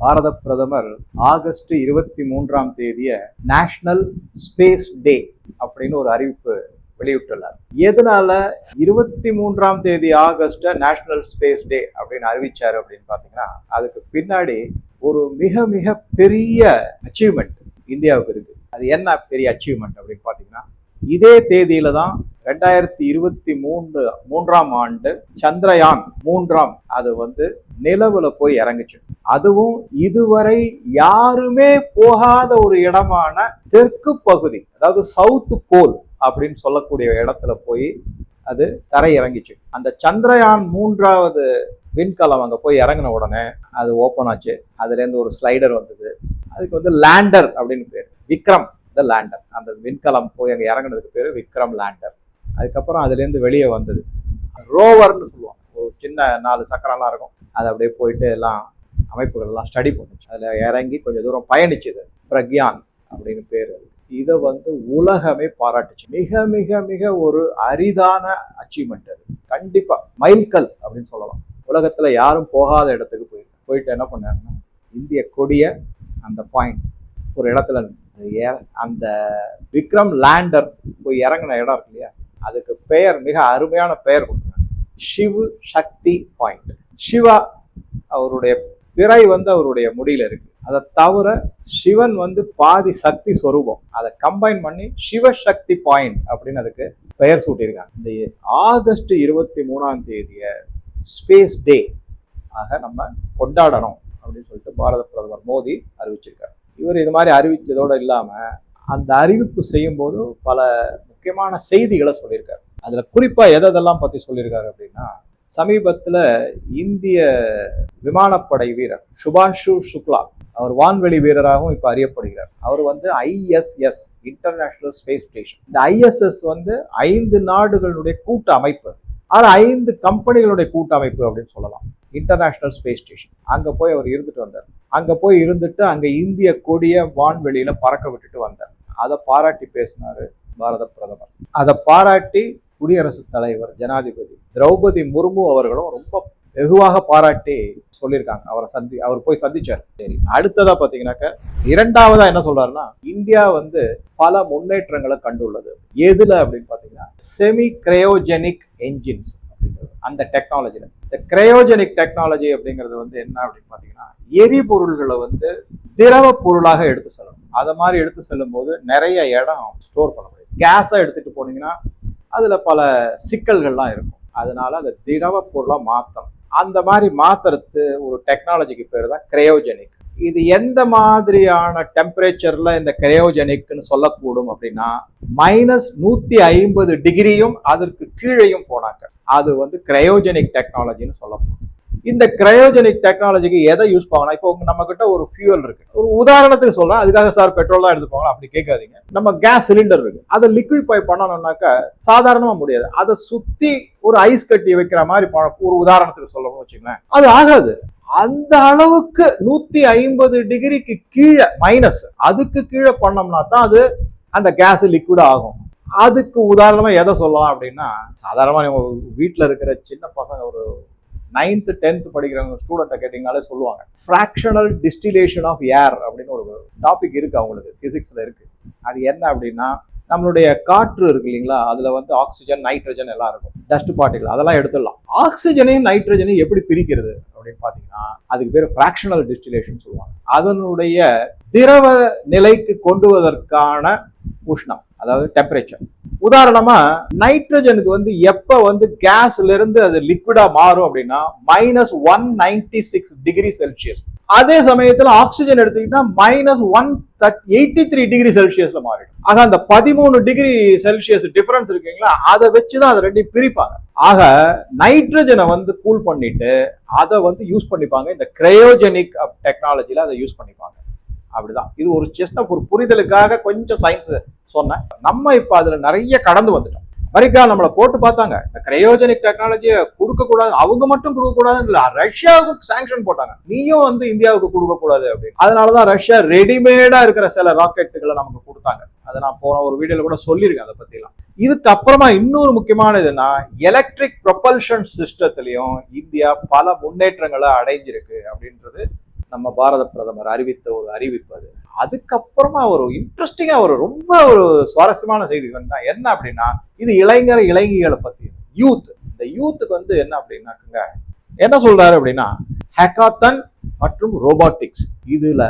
பாரத பிரதமர் ஆகஸ்ட் இருபத்தி மூன்றாம் தேதிய நேஷனல் ஸ்பேஸ் டே அப்படின்னு ஒரு அறிவிப்பு வெளியிட்டுள்ளார். எதனால இருபத்தி மூன்றாம் தேதி ஆகஸ்ட நேஷனல் ஸ்பேஸ் டே அப்படின்னு அறிவிச்சாரு அப்படின்னு பாத்தீங்கன்னா அதுக்கு பின்னாடி ஒரு மிக மிக பெரிய அச்சீவ்மெண்ட் இந்தியாவுக்கு இருக்கு. அது என்ன பெரிய அச்சீவ்மெண்ட் அப்படின்னு பாத்தீங்கன்னா இதே தேதியில தான் ரெண்டாயிரத்தி இருபத்தி மூன்று மூன்றாம் ஆண்டு சந்திரயான் மூன்றாம் அது வந்து நிலவுல போய் இறங்குச்சு. அதுவும் இதுவரை யாருமே போகாத ஒரு இடமான தெற்கு பகுதி அதாவது சவுத் போல் அப்படின்னு சொல்லக்கூடிய இடத்துல போய் அது தரை இறங்கிச்சு. அந்த சந்திரயான் மூன்றாவது விண்கலம் அங்கே போய் இறங்கின உடனே அது ஓப்பன் ஆச்சு. அதுலேருந்து ஒரு ஸ்லைடர் வந்தது. அதுக்கு வந்து லேண்டர் அப்படின்னு பேர். விக்ரம் த லேண்டர் அந்த விண்கலம் போய் அங்கே இறங்குனதுக்கு பேர் விக்ரம் லேண்டர் அதுக்கப்புறம் அதுலேருந்து வெளியே வந்தது. ரோவர்னு சொல்லுவோம் ஒரு சின்ன நாலு சக்கரம்லாம் இருக்கும். அது அப்படியே போயிட்டு எல்லாம் அமைப்புகள்லாம் ஸ்டடி பண்ணுச்சு. அதில் இறங்கி கொஞ்சம் தூரம் பயணிச்சது பிரக்யான் அப்படின்னு பேர் அது. இதை வந்து உலகமே பாராட்டுச்சு. மிக மிக மிக ஒரு அரிதான அச்சீவ்மெண்ட் அது. கண்டிப்பாக மைல்கல் அப்படின்னு சொல்லலாம். உலகத்தில் யாரும் போகாத இடத்துக்கு போயிருக்கு போயிட்டு என்ன பண்ணாங்கன்னா இந்திய கொடிய அந்த பாயிண்ட் ஒரு இடத்துல ஏ- அந்த விக்ரம் லேண்டர் போய் இறங்கின இடம் இருக்கு இல்லையா? அதுக்கு பெயர் மிக அருமையான பெயர் கொடுத்துருக்காங்க. சிவ் சக்தி பாயிண்ட். சிவா அவருடைய பிறை வந்து அவருடைய முடியில இருக்கு. அதை தவிர சிவன் வந்து பாதி சக்தி ஸ்வரூபம் அதை கம்பைன் பண்ணி சிவசக்தி பாயிண்ட் அப்படின்னு அதுக்கு பெயர் சூட்டியிருக்காங்க. இந்த ஆகஸ்ட் இருபத்தி மூணாம் தேதிய ஸ்பேஸ் டே ஆக நம்ம கொண்டாடணும் அப்படின்னு சொல்லிட்டு பாரத பிரதமர் மோடி அறிவிச்சிருக்காரு. இவர் இது மாதிரி அறிவித்ததோடு இல்லாமல் அந்த அறிவிப்பு செய்யும்போது பல முக்கியமான செய்திகளை சொல்லியிருக்காரு. அதில் குறிப்பாக எதெல்லாம் பற்றி சொல்லியிருக்காரு அப்படின்னா சமீபத்தில் இந்திய விமானப்படை வீரர் சுபான்ஷு சுக்லா அவர் வான்வெளி வீரராகவும் இப்போ அறியப்படுகிறார். அவர் வந்து ஐஎஸ்எஸ் இன்டர்நேஷனல் ஸ்பேஸ் ஸ்டேஷன் இந்த ஐஎஸ்எஸ் வந்து ஐந்து நாடுகளுடைய கூட்டு அமைப்பு அது ஐந்து கம்பெனிகளுடைய கூட்டமைப்பு அப்படின்னு சொல்லலாம். இன்டர்நேஷ்னல் ஸ்பேஸ் ஸ்டேஷன் அங்கே போய் அவர் இருந்துட்டு வந்தார். அங்கே போய் இருந்துட்டு அங்கே இந்திய கொடிய வான்வெளியில் பறக்க விட்டுட்டு வந்தார். அதை பாராட்டி பேசினார் பாரத பிரதமர். அதை பாராட்டி குடியரசுத் தலைவர் ஜனாதிபதி திரௌபதி முர்மு அவர்களும் ரொம்ப வெகுவாக பாராட்டி சொல்லியிருக்காங்க. அவரை சந்தி அவர் போய் சந்திச்சார். சரி அடுத்ததா பாத்தீங்கன்னாக்க இரண்டாவதா என்ன சொல்றாருன்னா இந்தியா வந்து பல முன்னேற்றங்களை கண்டுள்ளது. எதுல அப்படின்னு பாத்தீங்கன்னா செமி கிரையோஜெனிக் என்ஜின்ஸ் அப்படிங்கிறது அந்த டெக்னாலஜியில் இந்த கிரையோஜெனிக் டெக்னாலஜி அப்படிங்கிறது வந்து என்ன அப்படின்னு பாத்தீங்கன்னா எரிபொருள்களை வந்து திரவ பொருளாக எடுத்து செல்லணும். அதை மாதிரி எடுத்து செல்லும் போது நிறைய இடம் ஸ்டோர் பண்ண முடியும். கேஸாக எடுத்துகிட்டு போனீங்கன்னா அதில் பல சிக்கல்கள்லாம் இருக்கும். அதனால் அதை திடவ பொருளாக மாற்றணும் அந்த மாதிரி மாத்துறது ஒரு டெக்னாலஜிக்கு பேர் தான் கிரையோஜெனிக் இது எந்த மாதிரியான டெம்பரேச்சரில் இந்த கிரையோஜெனிக்னு சொல்லக்கூடும் அப்படின்னா மைனஸ் நூற்றி ஐம்பது டிகிரியும் அதற்கு கீழேயும் போனாக்க அது வந்து கிரையோஜெனிக் டெக்னாலஜின்னு சொல்லப்படும். இந்த கிரயோஜெனிக் டெக்னாலஜிக்கு எதை யூஸ் பண்ணலாம்? இப்போ நம்ம கிட்ட ஒரு ஃபியூவல் இருக்கு. ஒரு உதாரணத்துக்கு சொல்றேன். அதுக்காக சார் பெட்ரோல் தான் எடுத்துப்பாங்க அப்படி கேட்காதீங்க. நம்ம கேஸ் சிலிண்டர் இருக்கு. அதை லிக்விஃபை பண்ணணும்னாக்க சாதாரணமா முடியாது. அதை சுத்தி ஒரு ஐஸ் கட்டி வைக்கிற மாதிரி ஒரு உதாரணத்துக்கு சொல்லணும்னு வச்சுங்களேன் அது ஆகாது. அந்த அளவுக்கு நூத்தி ஐம்பது டிகிரிக்கு கீழே மைனஸ் அதுக்கு கீழே பண்ணோம்னா தான் அது அந்த கேஸ் லிக்விட் ஆகும். அதுக்கு உதாரணமா எதை சொல்லலாம் அப்படின்னா சாதாரணமா நம்ம வீட்டில் இருக்கிற சின்ன பசங்க ஒரு நைன்த்து டென்த்து படிக்கிறவங்க ஸ்டூடெண்ட்டை கேட்டிங்கனாலே சொல்லுவாங்க. ஃப்ராக்ஷனல் டிஸ்டிலேஷன் ஆஃப் ஏர் அப்படின்னு ஒரு டாபிக் இருக்குது அவங்களுக்கு ஃபிசிக்ஸில் இருக்குது அது என்ன அப்படின்னா நம்மளுடைய காற்று இருக்கு இல்லைங்களா அதில் வந்து ஆக்சிஜன் நைட்ரஜன் எல்லாம் இருக்கும். டஸ்ட் பார்ட்டிகள் அதெல்லாம் எடுத்துடலாம். ஆக்சிஜனையும் நைட்ரஜனையும் எப்படி பிரிக்கிறது அப்படின்னு பார்த்தீங்கன்னா அதுக்கு பேர் ஃப்ராக்ஷனல் டிஸ்டிலேஷன் சொல்லுவாங்க. அதனுடைய திரவ நிலைக்கு கொண்டுவதற்கான உஷ்ணம். அதாவது டெம்பரேச்சர் உதாரணமா நைட்ரஜனுக்கு வந்து எப்ப வந்து கேஸ்ல இருந்து அது லிக்விடா மாறும் அப்படின்னா minus one ninety six degree Celsius அதே சமயத்துல ஆக்சிஜன் எடுத்துக்கிட்டா minus one eighty three degree செல்சியஸ்ல மாறிடும். ஆக அந்த பதிமூணு டிகிரி செல்சியஸ் டிஃபரன்ஸ் இருக்குங்களா? அதை வச்சுதான் அதை ரெண்டையும் பிரிப்பாங்க. ஆக நைட்ரஜனை வந்து கூல் பண்ணிட்டு அதை வந்து யூஸ் பண்ணிப்பாங்க. இந்த கிரையோஜெனிக் டெக்னாலஜியில அதை யூஸ் பண்ணிப்பாங்க. அப்படிதான். இது ஒரு சின்ன ஒரு புரிதலுக்காக கொஞ்சம் சயின்ஸ் சொன்னேன். நம்ம இப்போ அதில் நிறைய கடந்து வந்துட்டோம். அமெரிக்கா நம்மளை போட்டு பார்த்தாங்க. இந்த கிரையோஜெனிக் டெக்னாலஜியை கொடுக்கக்கூடாது அவங்க மட்டும் கொடுக்கக்கூடாதுன்னு இல்லை ரஷ்யாவுக்கு சாங்ஷன் போட்டாங்க. நீயும் வந்து இந்தியாவுக்கு கொடுக்கக்கூடாது அப்படின்னு. அதனால தான் ரஷ்யா ரெடிமேடாக இருக்கிற சில ராக்கெட்டுகளை நமக்கு கொடுத்தாங்க. அதை நான் போன ஒரு வீடியோவில் கூட சொல்லியிருக்கேன் அதை பற்றிலாம் இதுக்கப்புறமா இன்னொரு முக்கியமான இதுன்னா எலக்ட்ரிக் ப்ரொபல்ஷன் சிஸ்டத்திலையும் இந்தியா பல முன்னேற்றங்களை அடைஞ்சிருக்கு அப்படின்றது நம்ம பாரத பிரதமர் அறிவித்த ஒரு அறிவிப்பு அது. அதுக்கப்புறமா ஒரு இன்ட்ரெஸ்டிங்காக ஒரு ரொம்ப ஒரு சுவாரஸ்யமான செய்தி வந்து என்ன அப்படின்னா இது இளைஞர் இளைஞர்களை பற்றி யூத் இந்த யூத்துக்கு வந்து என்ன அப்படின்னாக்குங்க என்ன சொல்றாரு அப்படின்னா ஹேக்காத்தன் மற்றும் ரோபாட்டிக்ஸ் இதுல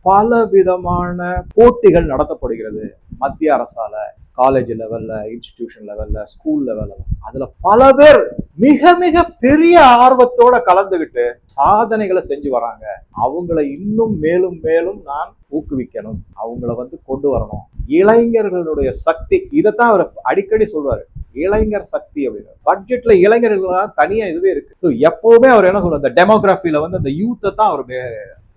பல விதமான போட்டிகள் நடத்தப்படுகிறது. மத்திய அரசால காலேஜ் லெவல்ல இன்ஸ்டிடியூஷன் லெவல்ல ஸ்கூல் லெவல்ல அதுல பல பேர் மிக மிக பெரிய ஆர்வத்தோட கலந்துகிட்டு சாதனைகளை செஞ்சு வராங்க. அவங்கள இன்னும் மேலும் மேலும் நான் ஊக்குவிக்கணும். அவங்கள வந்து கொண்டு வரணும். இளைஞர்களுடைய சக்தி இதைத்தான் அவர் அடிக்கடி சொல்றாரு. இளைஞர் சக்தி அப்படின்னு. பட்ஜெட்ல இளைஞர்களாக தனியா இதுவே இருக்கு. ஸோ எப்பவுமே அவர் என்ன சொல்றாரு? இந்த டெமோகிராஃபில வந்து அந்த யூத்தை தான் அவர்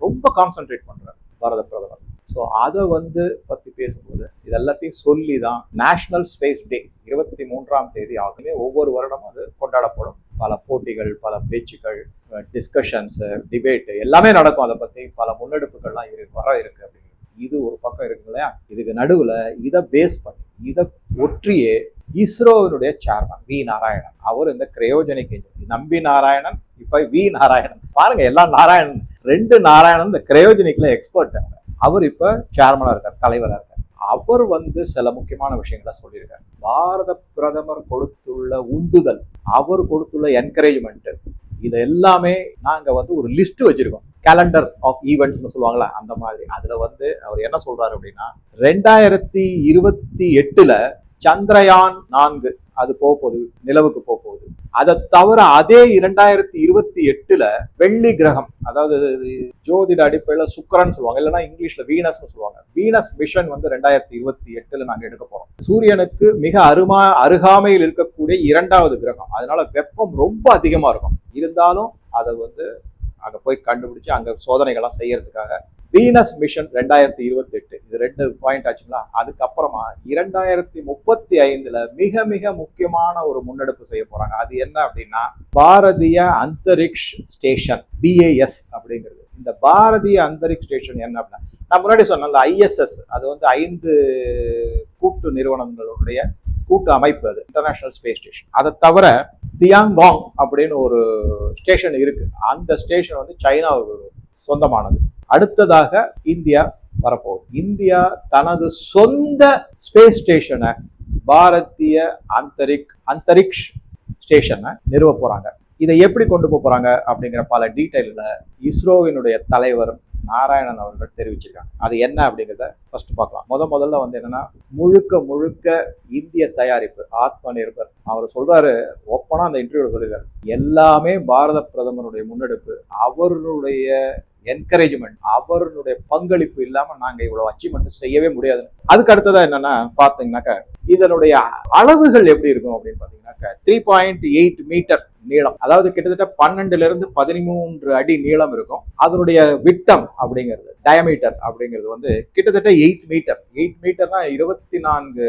ரொம்ப கான்சென்ட்ரேட் பண்றாரு. பாரத பிரதமர். ஸோ அதை வந்து பற்றி பேசும்போது இது எல்லாத்தையும் சொல்லி தான் நேஷ்னல் ஸ்பேஸ் டே இருபத்தி மூன்றாம் தேதி ஆகுமே. ஒவ்வொரு வருடமும் அது கொண்டாடப்படும். பல போட்டிகள் பல பேச்சுக்கள் டிஸ்கஷன்ஸு டிபேட்டு எல்லாமே நடக்கும். அதை பற்றி பல முன்னெடுப்புகள்லாம் இரு வர இருக்குது அப்படின்னு. இது ஒரு பக்கம் இருக்கு இல்லையா? இதுக்கு நடுவில் இதை பேஸ் பண்ணி இதை ஒற்றியே இஸ்ரோவினுடைய சேர்மன் வி நாராயணன். அவர் இந்த கிரையோஜனிக் இன்ஜின் நம்பி நாராயணன் இப்போ வி நாராயணன். பாருங்க எல்லாம் நாராயணன். ரெண்டு நாராயணன் இந்த கிரையோஜனிக்ல எக்ஸ்பர்ட் அவர் இப்போ சேர்மனாக இருக்கார் தலைவராக இருக்கார். அவர் வந்து சில முக்கியமான விஷயங்களை சொல்லியிருக்கார். பாரத பிரதமர் கொடுத்துள்ள உந்துதல் அவர் கொடுத்துள்ள என்கரேஜ்மெண்ட் இது எல்லாமே நாங்கள் வந்து ஒரு லிஸ்ட் வச்சிருக்கோம். கேலண்டர் ஆஃப் ஈவெண்ட்ஸ்னு சொல்லுவாங்களா அந்த மாதிரி. அதில் வந்து அவர் என்ன சொல்றாரு அப்படின்னா ரெண்டாயிரத்தி இருபத்தி எட்டுல சந்திரயான் நான்கு அது போக போகுது நிலவுக்கு போக போகுது அதை தவிர அதே இரண்டாயிரத்தி இருபத்தி எட்டுல வெள்ளி கிரகம் அதாவது இது ஜோதிட அடிப்படையில சுக்கிரன் சொல்லுவாங்க இல்லைன்னா இங்கிலீஷ்ல வீனஸ்னு சொல்லுவாங்க. வீனஸ் மிஷன் வந்து ரெண்டாயிரத்தி இருபத்தி எட்டுல நாங்க எடுக்க போறோம். சூரியனுக்கு மிக அருமா அருகாமையில் இருக்கக்கூடிய இரண்டாவது கிரகம். அதனால வெப்பம் ரொம்ப அதிகமா இருக்கும். இருந்தாலும் அதை வந்து அங்க போய் கண்டுபிடிச்சு அங்க சோதனைகள்லாம் செய்யறதுக்காக வீனஸ் மிஷன் ரெண்டாயிரத்தி இருபத்தி எட்டு இது ரெண்டு பாயிண்ட் ஆச்சுங்களா? அதுக்கப்புறமா இரண்டாயிரத்தி முப்பத்தி ஐந்துல மிக மிக முக்கியமான ஒரு முன்னெடுப்பு செய்ய போறாங்க. அது என்ன அப்படின்னா பாரதிய அந்தரிக்ஷ் ஸ்டேஷன் பிஏஎஸ் அப்படிங்கிறது. இந்த பாரதிய அந்தரிக்ஷ் ஸ்டேஷன் என்ன அப்படின்னா நான் முன்னாடி சொன்னேன்ல ஐஎஸ்எஸ் அது வந்து ஐந்து கூட்டு நிறுவனங்களுடைய கூட்டு அமைப்பு அது இன்டர்நேஷனல் ஸ்பேஸ் ஸ்டேஷன் அதை தவிர தியாங்காங் அப்படின்னு ஒரு ஸ்டேஷன் இருக்கு. அந்த ஸ்டேஷன் வந்து சைனாவுக்கு சொந்தமானது. அடுத்ததாக இந்தியா வரப்போகுது. இந்தியா தனது சொந்த ஸ்பேஸ் ஸ்டேஷனை பாரதிய அந்தரிக் அந்தரிக்ஷ் ஸ்டேஷனை நிறுவ போறாங்க. இதை எப்படி கொண்டு போக போறாங்க அப்படிங்கிற பல டீட்டெயிலில் இஸ்ரோவினுடைய தலைவர் நாராயணன் அவர்கள் தெரிவிச்சிருக்காங்க. அது என்ன அப்படிங்கிறத ஃபர்ஸ்ட் பார்க்கலாம். முத முதல்ல வந்து என்னன்னா முழுக்க முழுக்க இந்திய தயாரிப்பு ஆத்ம நிர்பர். அவர் சொல்றாரு ஒப்பனா அந்த இன்டர்வியூல சொல்லிருக்காரு எல்லாமே பாரத பிரதமருடைய முன்னெடுப்பு. அவருடைய என்கரேஜ்மெண்ட் அவருடைய பங்களிப்பு இல்லாம நாங்க இவ்வளவு அச்சீவ்மெண்ட் செய்யவே முடியாது. அதுக்கு அடுத்ததா என்னன்னா பாத்தீங்கன்னாக்க இதனுடைய அளவுகள் எப்படி இருக்கும் அப்படின்னு பாத்தீங்கன்னாக்க த்ரீ பாயிண்ட் எயிட் மீட்டர் நீளம். அதாவது கிட்டத்தட்ட பன்னெண்டுல இருந்து பதிமூன்று அடி நீளம் இருக்கும். அதனுடைய விட்டம் அப்படிங்கிறது டயமீட்டர் அப்படிங்கிறது வந்து கிட்டத்தட்ட எயிட் மீட்டர் எயிட் மீட்டர்னா இருபத்தி நான்கு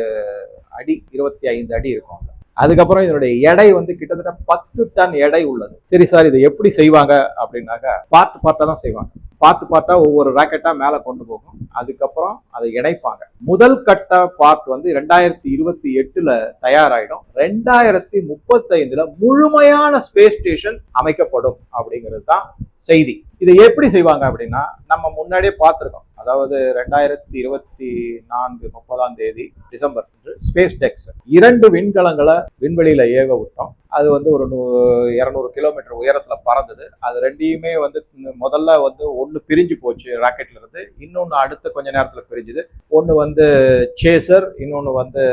அடி இருபத்தி ஐந்து அடி இருக்கும். அதுக்கப்புறம் இதனுடைய எடை வந்து கிட்டத்தட்ட பத்து டன் எடை உள்ளது. சரி சார் இதை எப்படி செய்வாங்க அப்படின்னாக்க பார்த்து பார்த்தா தான் செய்வாங்க. பார்த்து பார்த்தா ஒவ்வொரு ராக்கெட்டா மேலே கொண்டு போகும். அதுக்கப்புறம் அதை இணைப்பாங்க. முதல் கட்ட பார்ட் வந்து ரெண்டாயிரத்தி இருபத்தி எட்டுல தயாராயிடும். ரெண்டாயிரத்தி முப்பத்தைந்துல முழுமையான ஸ்பேஸ் ஸ்டேஷன் அமைக்கப்படும் அப்படிங்கிறது தான் செய்தி. இதை எப்படி செய்வாங்க அப்படின்னா நம்ம முன்னாடியே பார்த்துருக்கோம். அதாவது ரெண்டாயிரத்தி இருபத்தி நான்கு முப்பதாம் தேதி டிசம்பர் ஸ்பேஸ் டெக்ஸ். இரண்டு விண்கலங்களை விண்வெளியில ஏக விட்டோம். அது வந்து ஒரு இரநூறு கிலோமீட்டர் உயரத்துல பறந்தது. அது ரெண்டையுமே வந்து முதல்ல வந்து ஒன்று பிரிஞ்சு போச்சு ராக்கெட்ல இருந்து. இன்னொன்று அடுத்த கொஞ்ச நேரத்துல பிரிஞ்சுது. ஒன்று வந்து சேசர் இன்னொன்று வந்து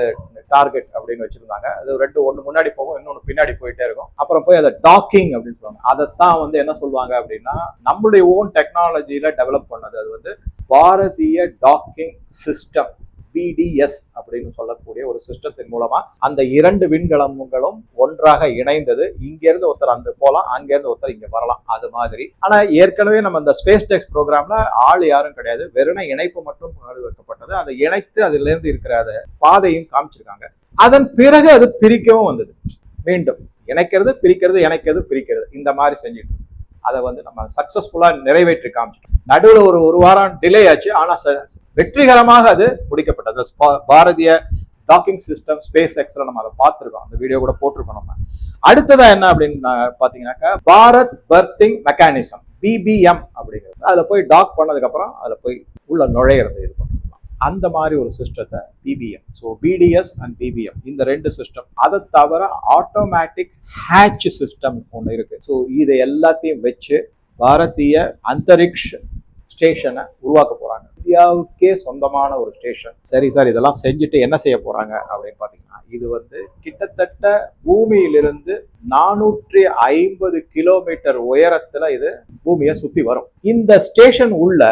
டார்கெட் அப்படின்னு வச்சிருந்தாங்க. அது ரெண்டு ஒன்று முன்னாடி போகும் இன்னொன்று பின்னாடி போயிட்டே இருக்கும். அப்புறம் போய் அதை டாக்கிங் அப்படின்னு சொல்லுவாங்க. அதைத்தான் வந்து என்ன சொல்லுவாங்க அப்படின்னா நம்மளுடைய ஓன் டெக்னாலஜியில டெவலப் பண்ணது. அது வந்து பாரதிய டாக்கிங் சிஸ்டம் பிடிஎஸ் அப்படின்னு சொல்லக்கூடிய ஒரு சிஸ்டத்தின் மூலமா அந்த இரண்டு விண்கலங்களும் ஒன்றாக இணைந்தது. இங்கிருந்து ஒருத்தர் அந்த போலாம் அங்கிருந்து ஒருத்தர் இங்க வரலாம். அது மாதிரி. ஆனா ஏற்கனவே நம்ம இந்த ஸ்பேஸ் டெக்ஸ் ப்ரோக்ராம்ல ஆள் யாரும் கிடையாது. வெறும் இணைப்பு மட்டும் வைக்கப்பட்டது. அதை இணைத்து அதுல இருந்து இருக்கிற பாதையும் காமிச்சிருக்காங்க. அதன் பிறகு அது பிரிக்கவும் வந்தது. மீண்டும் இணைக்கிறது பிரிக்கிறது இணைக்கிறது பிரிக்கிறது. இந்த மாதிரி செஞ்சுட்டு அதை வந்து நம்ம சக்ஸஸ்ஃபுல்லாக நிறைவேற்றி காமிச்சோம் நடுவில் ஒரு ஒரு வாரம் டிலே ஆச்சு. ஆனால் ச- வெற்றிகரமாக அது முடிக்கப்பட்டது. ஸ்பா- பாரதிய டாக்கிங் சிஸ்டம் ஸ்பேஸ் எக்ஸ்ல நம்ம அதை பார்த்துருக்கோம். அந்த வீடியோ கூட போட்டிருக்கோம் நம்ம. அடுத்ததான் என்ன அப்படின்னு பார்த்தீங்கன்னாக்கா பாரத் பர்த்திங் மெக்கானிசம் பிபிஎம் அப்படிங்கிறது. அதில் போய் டாக் பண்ணதுக்கப்புறம் அதில் போய் உள்ள நுழையிறது இருக்கும் அந்த மாதிரி ஒரு சிஸ்டத்தை BBM so BDS and BBM இந்த ரெண்டு சிஸ்டம் அதை தவிர ஆட்டோமேட்டிக் ஹேட்ச் சிஸ்டம் ஒன்று இருக்கு. ஸோ இதை எல்லாத்தையும் வச்சு பாரதிய அந்தரிக்ஷ் ஸ்டேஷனை உருவாக்க போகிறாங்க இந்தியாவுக்கே சொந்தமான ஒரு ஸ்டேஷன் சரி சார் இதெல்லாம் செஞ்சுட்டு என்ன செய்ய போறாங்க அப்படின்னு பார்த்தீங்கன்னா இது வந்து கிட்டத்தட்ட பூமியிலிருந்து நானூற்றி ஐம்பது கிலோமீட்டர் உயரத்துல இது பூமியை சுத்தி வரும். இந்த ஸ்டேஷன் உள்ள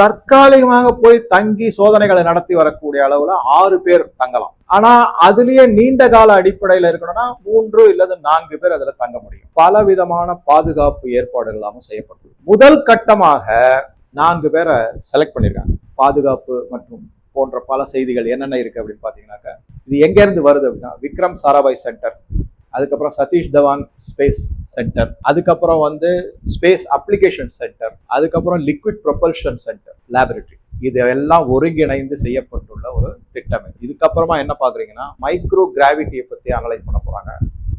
தற்காலிகமாக போய் தங்கி சோதனைகளை நடத்தி வரக்கூடிய அளவுல ஆறு பேர் தங்கலாம். ஆனா அதுலயே நீண்ட கால அடிப்படையில இருக்கணும்னா மூன்று இல்லது நான்கு பேர் அதுல தங்க முடியும். பல விதமான பாதுகாப்பு ஏற்பாடுகளாகவும் செய்யப்பட்டுள்ளது. முதல் கட்டமாக நான்கு பேரை செலக்ட் பண்ணியிருக்காங்க பாதுகாப்பு மற்றும் போன்ற பல செய்திகள் என்னென்ன இருக்குது அப்படின்னு பாத்தீங்கன்னாக்கா இது எங்கேருந்து வருது அப்படின்னா விக்ரம் சாராபாய் சென்டர் அதுக்கப்புறம் சதீஷ் தவான் ஸ்பேஸ் சென்டர் அதுக்கப்புறம் வந்து ஸ்பேஸ் அப்ளிகேஷன் சென்டர் அதுக்கப்புறம் லிக்விட் ப்ரொபல்ஷன் சென்டர் லேபரேட்டரி இதெல்லாம் ஒருங்கிணைந்து செய்யப்பட்டுள்ள ஒரு திட்டம். இதுக்கப்புறமா என்ன பார்க்குறீங்கன்னா மைக்ரோ கிராவிட்டியை பற்றி அனலைஸ் பண்ண போகிறாங்க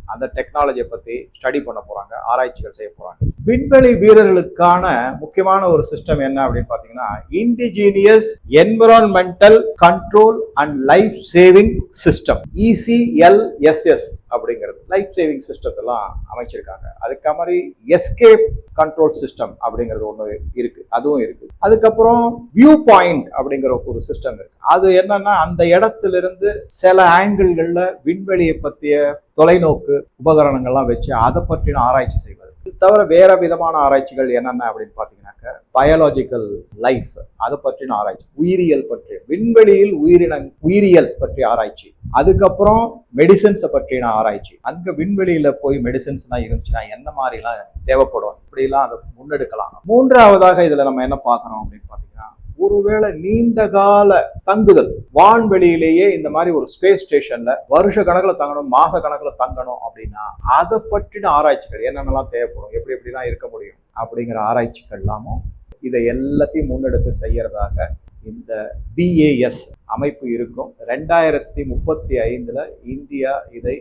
அந்த டெக்னாலஜியை பற்றி ஸ்டடி பண்ண போகிறாங்க ஆராய்ச்சிகள் செய்ய போகிறாங்க விண்வெளி வீரர்களுக்கான முக்கியமான ஒரு சிஸ்டம் என்ன அப்படின்னு பார்த்தீங்கன்னா indigenous environmental control and life saving system ECLSS அப்படிங்கிறது. லைஃப் சேவிங் சிஸ்டத்தெல்லாம் அமைச்சிருக்காங்க. அதுக்கு மாதிரி எஸ்கேப் கண்ட்ரோல் சிஸ்டம் அப்படிங்கிறது ஒன்று இருக்கு. அதுவும் இருக்கு. அதுக்கப்புறம் வியூ பாயிண்ட் அப்படிங்கிற ஒரு சிஸ்டம் இருக்கு. அது என்னன்னா அந்த இடத்துல இருந்து சில ஆங்கிள்களில் விண்வெளியை பற்றிய தொலைநோக்கு உபகரணங்கள்லாம் வச்சு அதை பற்றின ஆராய்ச்சி செய்வது. இது தவிர வேற விதமான ஆராய்ச்சிகள் என்னென்ன அப்படின்னு பார்த்தீங்கன்னாக்க பயாலஜிக்கல் லைஃப் அதை பற்றின ஆராய்ச்சி. உயிரியல் பற்றி விண்வெளியில் உயிரின உயிரியல் பற்றிய ஆராய்ச்சி. அதுக்கப்புறம் மெடிசன்ஸை பற்றின ஆராய்ச்சி. அங்கே விண்வெளியில் போய் மெடிசன்ஸ்லாம் இருந்துச்சுன்னா என்ன மாதிரிலாம் தேவைப்படும்? இப்படிலாம் அதை முன்னெடுக்கலாம். மூன்றாவதாக இதில் நம்ம என்ன பார்க்குறோம் அப்படின்னு பார்த்தீங்கன்னா ஒருவேளை நீண்ட கால தங்குதல். வான்வெளியிலேயே இந்த மாதிரி ஒரு ஸ்பேஸ் ஸ்டேஷன்ல வருஷ கணக்கில் தங்கணும் மாச கணக்கில் தங்கணும் அப்படின்னா அதை பற்றின ஆராய்ச்சிகள் என்னென்னலாம் தேவைப்படும்? எப்படி எப்படிலாம் இருக்க முடியும்? அப்படிங்கிற ஆராய்ச்சிகள் எல்லாமும் இதை எல்லாத்தையும் முன்னெடுத்து செய்யறதாக இந்த பிஏஎஸ் அமைப்பு இருக்கும். ரெண்டாயிரத்தி முப்பத்தி ஐந்தில் இந்தியா இதை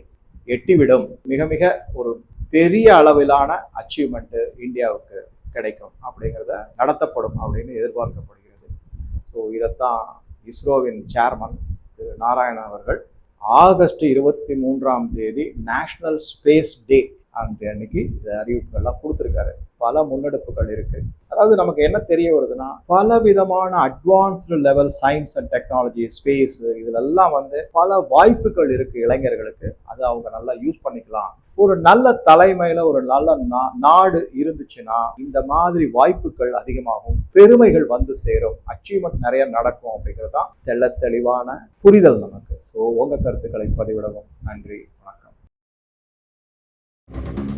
எட்டிவிடும். மிக மிக ஒரு பெரிய அளவிலான அச்சீவ்மெண்ட்டு இந்தியாவுக்கு கிடைக்கும் அப்படிங்கிறத நடத்தப்படும் அப்படின்னு எதிர்பார்க்கப்படுகிறது. ஸோ இதைத்தான் இஸ்ரோவின் சேர்மன் திரு நாராயணன் அவர்கள் ஆகஸ்ட் இருபத்தி மூன்றாம் தேதி நேஷ்னல் ஸ்பேஸ் டே அந்த அன்னைக்கு இந்த அறிவிப்புகள்லாம் கொடுத்துருக்காரு. பல முன்னெடுப்புகள் இருக்கு. அதாவது நமக்கு என்ன தெரிய வருதுன்னா பல விதமான advanced level science and technology space இதுலெல்லாம் வந்து பல வாய்ப்புகள் இருக்கு இளைஞர்களுக்கு. அதை அவங்க நல்லா யூஸ் பண்ணிக்கலாம். ஒரு நல்ல தலைமையில ஒரு நல்ல நாடு இருந்துச்சுன்னா இந்த மாதிரி வாய்ப்புகள் அதிகமாகும். பெருமைகள் வந்து சேரும். அச்சீவ்மெண்ட் நிறைய நடக்கும் அப்படிங்கிறது தான் தெள்ள தெளிவான புரிதல் நமக்கு. ஸோ உங்க கருத்துக்களை பதிவிடவும். நன்றி. வணக்கம். you